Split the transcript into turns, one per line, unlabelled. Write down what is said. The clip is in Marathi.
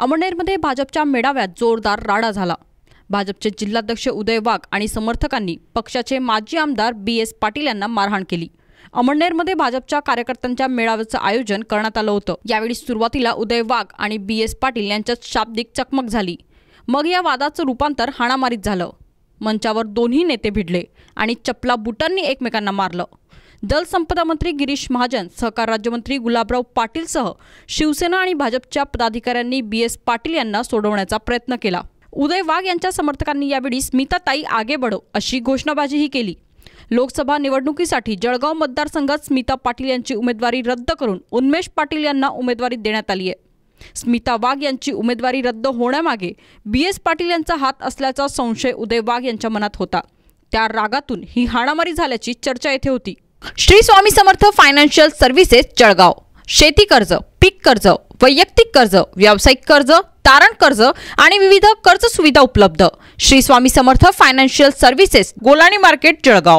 अमळनेरमध्ये भाजपच्या मेळाव्यात जोरदार राडा झाला. भाजपचे जिल्हाध्यक्ष उदय वाघ आणि समर्थकांनी पक्षाचे माजी आमदार बी एस पाटील यांना मारहाण केली. अमळनेरमध्ये भाजपच्या कार्यकर्त्यांच्या मेळाव्याचं आयोजन करण्यात आलं होतं. यावेळी सुरुवातीला उदय वाघ आणि बी एस पाटील यांच्यात शाब्दिक चकमक झाली. मग या वादाचं रूपांतर हाणामारीत झालं. मंचावर दोन्ही नेते भिडले आणि चपला बुटांनी एकमेकांना मारलं. जलसंपदा मंत्री गिरीश महाजन सहकार राज्यमंत्री गुलाबराव पाटीलसह शिवसेना आणि भाजपच्या पदाधिकाऱ्यांनी बी एस पाटील यांना सोडवण्याचा प्रयत्न केला. उदय वाघ यांच्या समर्थकांनी यावेळी स्मिताताई आगे बढो अशी घोषणाबाजीही केली. लोकसभा निवडणुकीसाठी जळगाव मतदारसंघात स्मिता पाटील यांची उमेदवारी रद्द करून उन्मेष पाटील यांना उमेदवारी देण्यात आली आहे. स्मिता वाघ यांची उमेदवारी रद्द होण्यामागे बी एस पाटील यांचा हात असल्याचा संशय उदय वाघ यांच्या मनात होता. त्या रागातून ही हाणामारी झाल्याची चर्चा येथे होती. Shri Swami Samarth financial services Jalgaon. शेती कर्ज पीक कर्ज वैयक्तिक कर्ज व्यावसायिक कर्ज तारण कर्ज आणि विविध कर्ज सुविधा उपलब्ध. Shri Swami Samarth financial services Golani market Jalgaon.